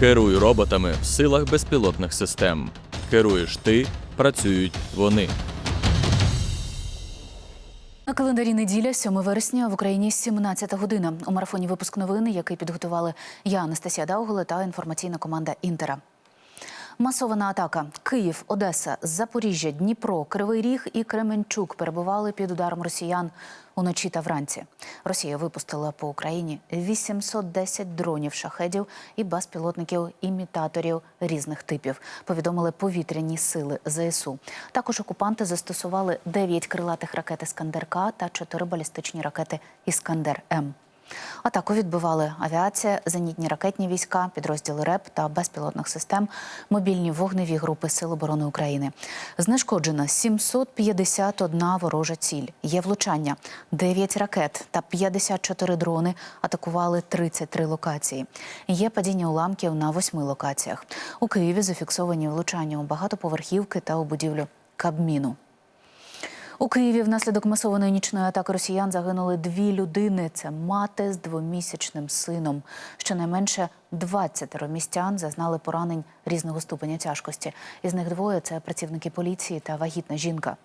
Керуй роботами в силах безпілотних систем. Керуєш ти, працюють вони. На календарі неділя, 7 вересня, в Україні 17 година. У марафоні випуск новини, який підготували я, Анастасія Дауголе та інформаційна команда Інтера. Масована атака. Київ, Одеса, Запоріжжя, Дніпро, Кривий Ріг і Кременчук перебували під ударом росіян уночі та вранці. Росія випустила по Україні 810 дронів, шахедів і безпілотників імітаторів різних типів. Повідомили повітряні сили ЗСУ. Також окупанти застосували 9 крилатих ракет Іскандер-К та 4 балістичні ракети Іскандер М. Атаку відбивали авіація, зенітні ракетні війська, підрозділи РЕП та безпілотних систем, мобільні вогневі групи Сил оборони України. Знешкоджено 751 ворожа ціль. Є влучання. 9 ракет та 54 дрони атакували 33 локації. Є падіння уламків на 8 локаціях. У Києві зафіксовані влучання у багатоповерхівки та у будівлю Кабміну. У Києві внаслідок масованої нічної атаки росіян загинули дві людини. Це мати з двомісячним сином. Щонайменше 20 містян зазнали поранень різного ступеня тяжкості. Із них двоє це працівники поліції та вагітна жінка.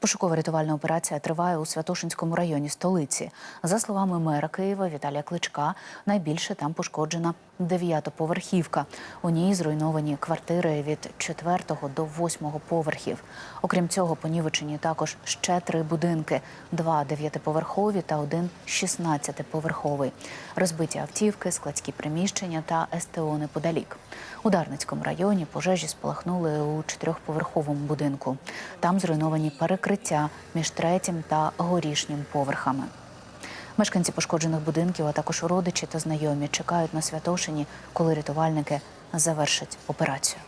Пошукова рятувальна операція триває у Святошинському районі столиці. За словами мера Києва Віталія Кличка, найбільше там пошкоджена дев'ятоповерхівка. У ній зруйновані квартири від 4 до 8 поверхів. Окрім цього, понівечені також ще три будинки: два дев'ятиповерхові та один 16-поверховий. Розбиті автівки, складські приміщення та СТО неподалік. У Дарницькому районі пожежі спалахнули у чотирьохповерховому будинку. Там зруйновані перекриття між третім та горішнім поверхами. Мешканці пошкоджених будинків, а також родичі та знайомі чекають на Святошині, коли рятувальники завершать операцію.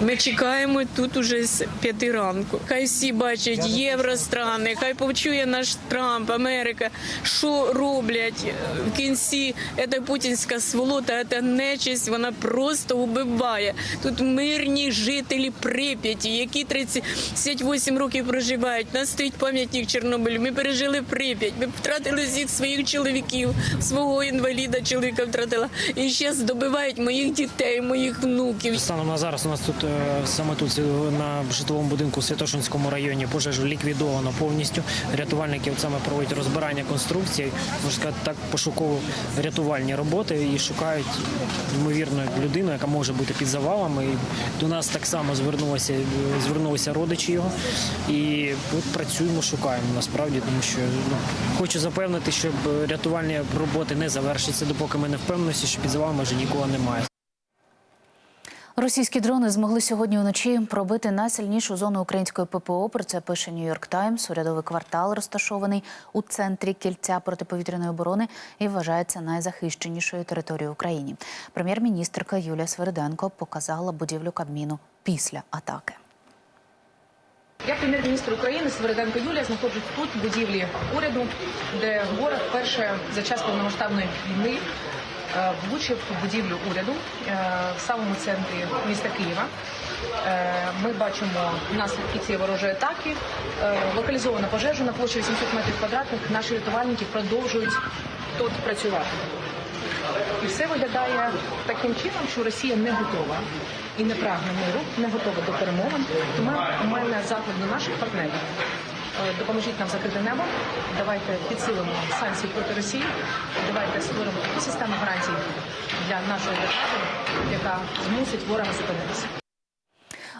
Ми чекаємо тут уже з п'яти ранку. Хай всі бачать євространи, хай почує наш Трамп, Америка, що роблять в кінці. Це путінська сволота, це нечисть, вона просто вбиває. Тут мирні жителі Прип'яті, які 38 років проживають. Нас стоїть пам'ятник Чорнобилю. Ми пережили Прип'ять. Ми втратили всіх своїх чоловіків, свого інваліда чоловіка втратила. І ще здобивають моїх дітей, моїх внуків. Станом на зараз у нас тут саме тут е, на житловому будинку Святошинському районі пожежу ліквідовано повністю. Рятувальники саме проводять розбирання конструкцій, можна сказати, так пошуково рятувальні роботи і шукають ймовірно людину, яка може бути під завалами. І до нас так само звернулися е, звернулися родичі його. І от працюємо, шукаємо насправді, тому що ну, хочу запевнити, щоб рятувальні роботи не завершаться, допоки ми не впевнимося, що під завалами вже нікого немає. Російські дрони змогли сьогодні вночі пробити найсильнішу зону української ППО. Про це пише Нью-Йорк Таймс. Урядовий квартал розташований у центрі кільця протиповітряної оборони і вважається найзахищенішою територією України. Прем'єр-міністрка Юлія Свериденко показала будівлю Кабміну після атаки. Я прем'єр-міністр України Свериденко Юлія знаходжусь тут, в будівлі уряду, де ворог вперше за час повномасштабної війни влучив в будівлю уряду е, в самому центрі міста Києва. Е, Ми бачимо наслідки цієї ворожої атаки. Е, Локалізована пожежа на площі 800 метрів квадратних. Наші рятувальники продовжують тут працювати. І все виглядає таким чином, що Росія не готова і не прагне миру, не готова до перемовин. Тому у мене заклик до наших партнерів. Е, Допоможіть нам закрити небо. Давайте підсилимо санкції проти Росії. Давайте створимо таку систему гарантій для нашої держави, яка змусить ворога зупинитися.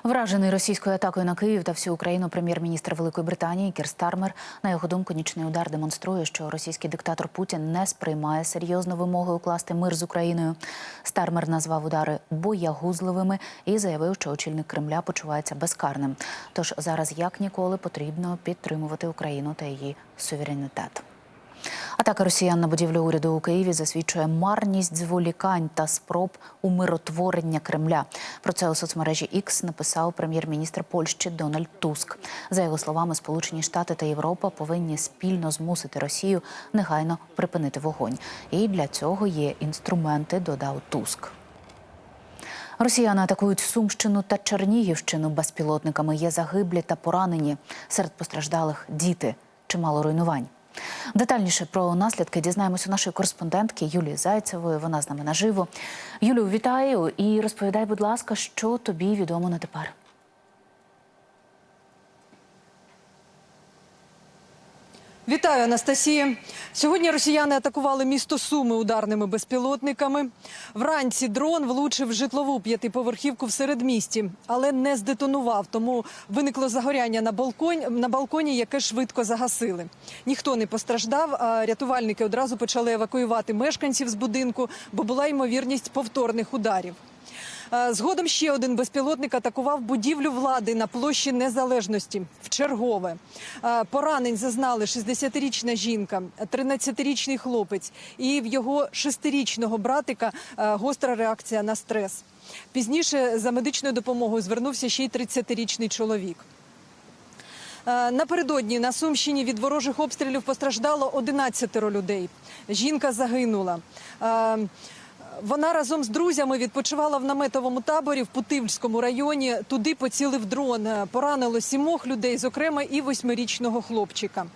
Вражений російською атакою на Київ та всю Україну прем'єр-міністр Великої Британії Кір Стармер, на його думку, нічний удар демонструє, що російський диктатор Путін не сприймає серйозно вимоги укласти мир з Україною. Стармер назвав удари боягузливими і заявив, що очільник Кремля почувається безкарним. Тож зараз як ніколи потрібно підтримувати Україну та її суверенітет. Атака росіян на будівлю уряду у Києві засвідчує марність зволікань та спроб умиротворення Кремля. Про це у соцмережі X написав прем'єр-міністр Польщі Дональд Туск. За його словами, Сполучені Штати та Європа повинні спільно змусити Росію негайно припинити вогонь. І для цього є інструменти, додав Туск. Росіяни атакують Сумщину та Чернігівщину безпілотниками. Є загиблі та поранені. Серед постраждалих діти. Чимало руйнувань. Детальніше про наслідки дізнаємось у нашої кореспондентки Юлії Зайцевої. Вона з нами наживо. Юлію, вітаю і розповідай, будь ласка, що тобі відомо на тепер. Вітаю, Анастасія. Сьогодні росіяни атакували місто Суми ударними безпілотниками. Вранці дрон влучив житлову п'ятиповерхівку в середмісті, але не здетонував. Тому виникло загоряння на балконі, на балконі, яке швидко загасили. Ніхто не постраждав. А рятувальники одразу почали евакуювати мешканців з будинку, бо була ймовірність повторних ударів. Згодом ще один безпілотник атакував будівлю влади на площі Незалежності в чергове. Поранень зазнали 60-річна жінка, 13-річний хлопець і в його 6-річного братика гостра реакція на стрес. Пізніше за медичною допомогою звернувся ще й 30-річний чоловік. Напередодні на Сумщині від ворожих обстрілів постраждало 11 людей. Жінка загинула. Вона разом з друзями відпочивала в наметовому таборі в Путивльському районі. Туди поцілив дрон. Поранило сімох людей, зокрема і восьмирічного хлопчика.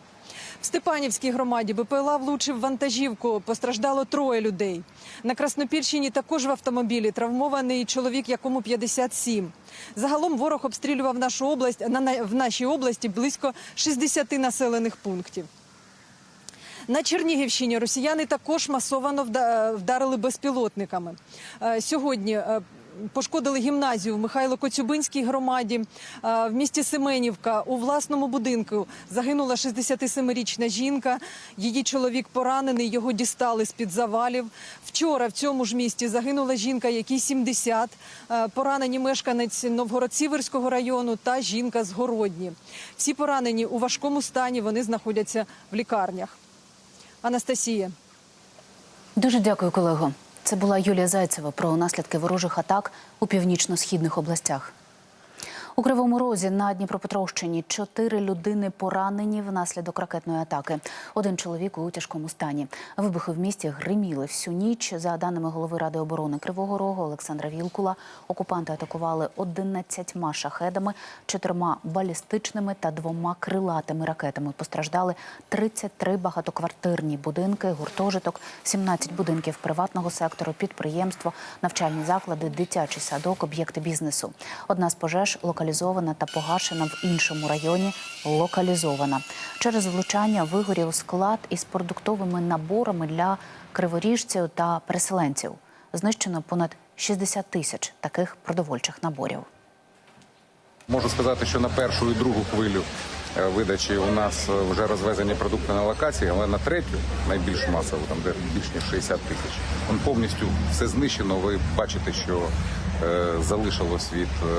В Степанівській громаді БПЛА влучив вантажівку. Постраждало троє людей. На Краснопільщині також в автомобілі травмований чоловік, якому 57. Загалом ворог обстрілював нашу область на- в нашій області близько 60 населених пунктів. На Чернігівщині росіяни також масовано вдарили безпілотниками. Е, Сьогодні е, пошкодили гімназію в Михайло-Коцюбинській громаді. Е, В місті Семенівка у власному будинку загинула 67-річна жінка. Її чоловік поранений, його дістали з-під завалів. Вчора в цьому ж місті загинула жінка, якій 70, е, поранені мешканець Новгород-Сіверського району та жінка з Городні. Всі поранені у важкому стані, вони знаходяться в лікарнях. Анастасія. Дуже дякую, колего. Це була Юлія Зайцева про наслідки ворожих атак у північно-східних областях. У Кривому Розі на Дніпропетровщині чотири людини поранені внаслідок ракетної атаки. Один чоловік у тяжкому стані. Вибухи в місті гриміли всю ніч. За даними голови ради оборони Кривого Рогу Олександра Вілкула, окупанти атакували 11 шахедами, чотирма балістичними та двома крилатими ракетами. Постраждали 33 багатоквартирні будинки, гуртожиток, 17 будинків приватного сектору, підприємство, навчальні заклади, дитячий садок, об'єкти бізнесу. Одна з пожеж локалізована та погашена в іншому районі. Локалізована через влучання вигорів склад із продуктовими наборами для криворіжців та переселенців. Знищено понад 60 тисяч таких продовольчих наборів. Можу сказати, що на першу і другу хвилю видачі у нас е, вже розвезені продукти на локації, але на третю, найбільш масову, там де більш ніж 60 тисяч, он повністю все знищено. Ви бачите, що е, залишилось від е,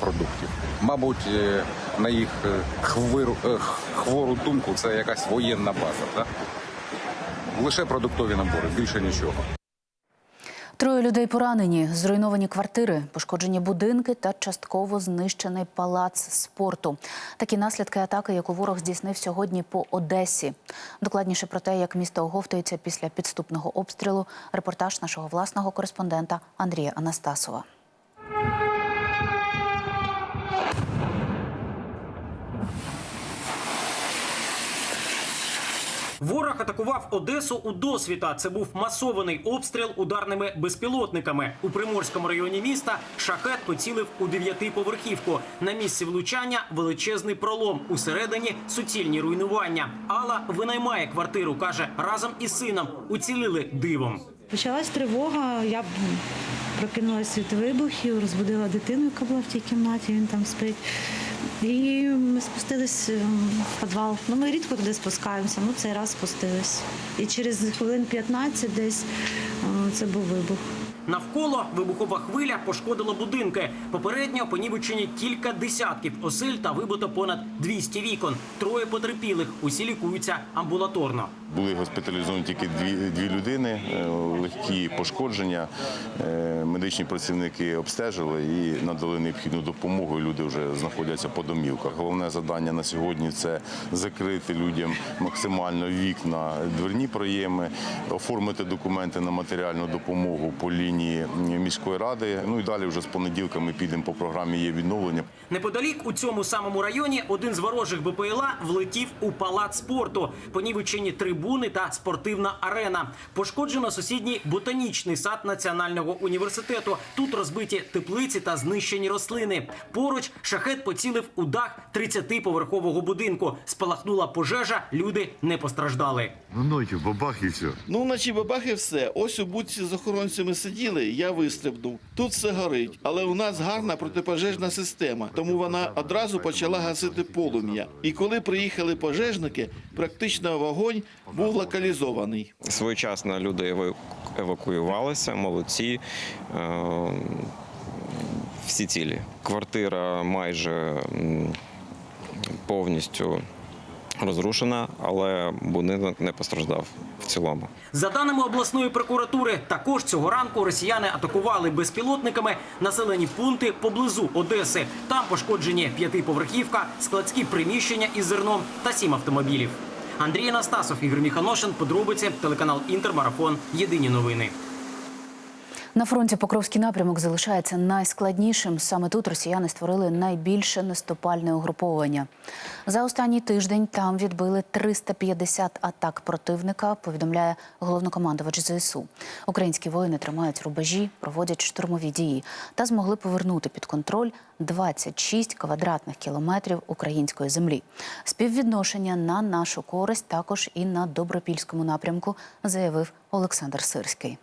продуктів. Мабуть, е, на їх е, хвиру, е, хвору думку це якась воєнна база. Так? Лише продуктові набори, більше нічого. Троє людей поранені, зруйновані квартири, пошкоджені будинки та частково знищений палац спорту. Такі наслідки атаки, яку ворог здійснив сьогодні по Одесі. Докладніше про те, як місто оговтується після підступного обстрілу, репортаж нашого власного кореспондента Андрія Анастасова. Ворог атакував Одесу у досвіта. Це був масований обстріл ударними безпілотниками. У приморському районі міста шахет поцілив у дев'ятиповерхівку. На місці влучання величезний пролом. Усередині суцільні руйнування. Алла винаймає квартиру. каже разом із сином уцілили дивом. Почалась тривога, я прокинулася від вибухів, розбудила дитину, яка була в тій кімнаті, він там спить. І ми спустились ем, в підвал. Ну, ми рідко туди спускаємося, ну цей раз спустились. І через хвилин 15 десь е, це був вибух. Навколо вибухова хвиля пошкодила будинки. Попередньо понівечені кілька десятків осель та вибито понад 200 вікон. Троє потерпілих. Усі лікуються амбулаторно. Були госпіталізовані тільки дві, дві людини, е, легкі пошкодження. Е, Медичні працівники обстежили і надали необхідну допомогу. Люди вже знаходяться по домівках. Головне завдання на сьогодні це закрити людям максимально вікна, дверні проєми, оформити документи на матеріальну допомогу по лінії міської ради. Ну і далі вже з понеділка ми підемо по програмі є відновлення. Неподалік у цьому самому районі один з ворожих БПЛА влетів у палац спорту. Понівечені трибуни та спортивна арена. Пошкоджено сусідній ботанічний сад національного університету. Тут розбиті теплиці та знищені рослини. Поруч шахет поцілив у дах 30-поверхового будинку. Спалахнула пожежа. Люди не постраждали. Ну ночі бабах і все. Ну, вночі бабах і все. Ось у будці з охоронцями сиділи, я вистрибнув. Тут все горить, але у нас гарна протипожежна система, тому вона одразу почала гасити полум'я. І коли приїхали пожежники, практично вогонь був локалізований. Своєчасно люди еваку- евакуювалися, молодці. Е, Всі цілі. Квартира майже повністю розрушена, але будинок не постраждав в цілому. За даними обласної прокуратури, також цього ранку росіяни атакували безпілотниками населені пункти поблизу Одеси. Там пошкоджені п'ятиповерхівка, складські приміщення із зерном та сім автомобілів. Андрій Анастасов, Ігор Міханошин, подробиці, телеканал Інтермарафон. Єдині новини. На фронті Покровський напрямок залишається найскладнішим. Саме тут росіяни створили найбільше наступальне угруповання. За останній тиждень там відбили 350 атак противника. Повідомляє головнокомандувач ЗСУ. Українські воїни тримають рубежі, проводять штурмові дії та змогли повернути під контроль 26 квадратних кілометрів української землі. Співвідношення на нашу користь також і на добропільському напрямку, заявив Олександр Сирський.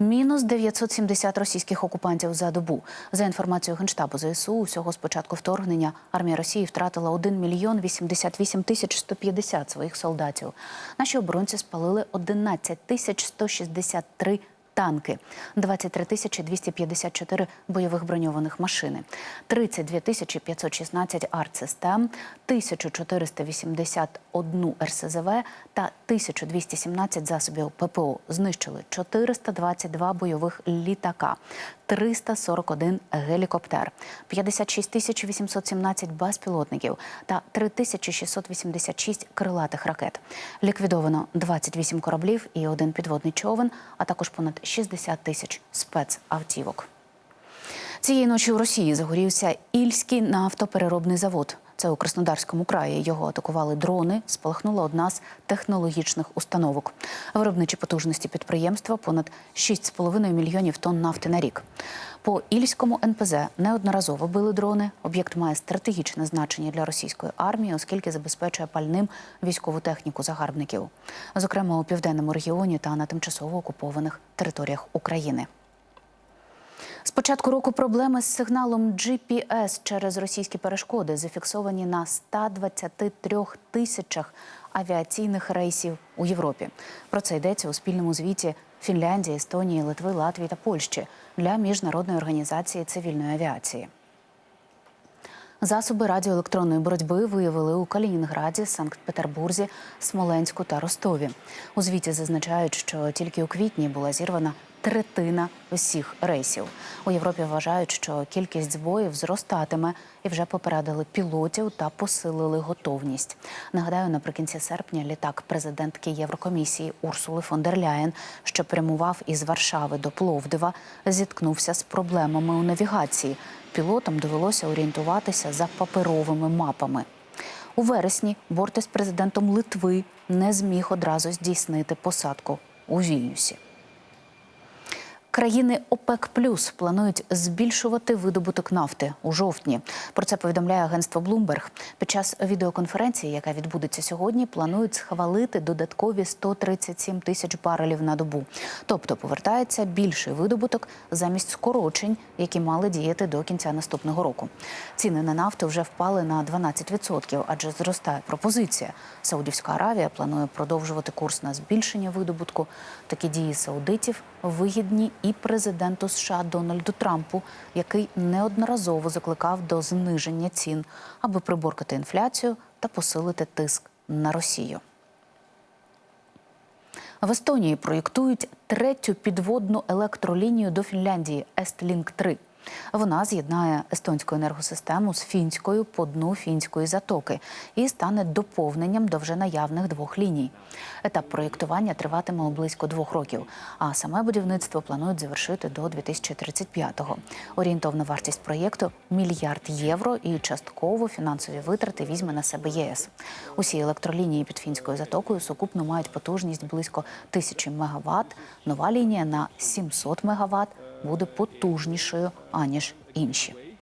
Мінус 970 російських окупантів за добу. За інформацією Генштабу ЗСУ, усього з початку вторгнення армія Росії втратила 1 мільйон 88 тисяч 150 своїх солдатів. Наші оборонці спалили 11 тисяч 163 танки, 23 тисячі 254 бойових броньованих машини, 32 тисячі 516 артсистем, 1481 РСЗВ та 1217 засобів ППО. Знищили 422 бойових літака, 341 гелікоптер, 56 тисяч 817 безпілотників та 3686 крилатих ракет. Ліквідовано 28 кораблів і один підводний човен, а також понад 60 тисяч спецавтівок. Цієї ночі у Росії загорівся Ільський нафтопереробний завод. Це у Краснодарському краї. Його атакували дрони. Спалахнула одна з технологічних установок. Виробничі потужності підприємства понад 6,5 мільйонів тонн нафти на рік. По Ільському НПЗ неодноразово били дрони. Об'єкт має стратегічне значення для російської армії, оскільки забезпечує пальним військову техніку загарбників, зокрема у південному регіоні та на тимчасово окупованих територіях України. З початку року проблеми з сигналом GPS через російські перешкоди зафіксовані на 123 тисячах авіаційних рейсів у Європі. Про це йдеться у спільному звіті Фінляндії, Естонії, Литви, Латвії та Польщі для міжнародної організації цивільної авіації. Засоби радіоелектронної боротьби виявили у Калінінграді, Санкт-Петербурзі, Смоленську та Ростові. У звіті зазначають, що тільки у квітні була зірвана третина усіх рейсів. У Європі вважають, що кількість збоїв зростатиме і вже попередили пілотів та посилили готовність. Нагадаю, наприкінці серпня літак президентки Єврокомісії Урсули фон дер Ляєн, що прямував із Варшави до Пловдива, зіткнувся з проблемами у навігації. Пілотам довелося орієнтуватися за паперовими мапами. У вересні борт із президентом Литви не зміг одразу здійснити посадку у Вільнюсі. Країни ОПЕК Плюс планують збільшувати видобуток нафти у жовтні. Про це повідомляє агентство Bloomberg. Під час відеоконференції, яка відбудеться сьогодні, планують схвалити додаткові 137 тисяч барелів на добу. Тобто повертається більший видобуток замість скорочень, які мали діяти до кінця наступного року. Ціни на нафту вже впали на 12%, адже зростає пропозиція. Саудівська Аравія планує продовжувати курс на збільшення видобутку. Такі дії саудитів вигідні і президенту США Дональду Трампу, який неодноразово закликав до зниження цін, аби приборкати інфляцію та посилити тиск на Росію. В Естонії проєктують третю підводну електролінію до Фінляндії Естлінк 3 Вона з'єднає естонську енергосистему з фінською по дну фінської затоки і стане доповненням до вже наявних двох ліній. Етап проєктування триватиме близько двох років, а саме будівництво планують завершити до 2035-го. Орієнтовна вартість проєкту мільярд євро і частково фінансові витрати візьме на себе ЄС. Усі електролінії під фінською затокою сукупно мають потужність близько тисячі мегаватт. Нова лінія на 700 мегаватт буде потужнішою аніж інші.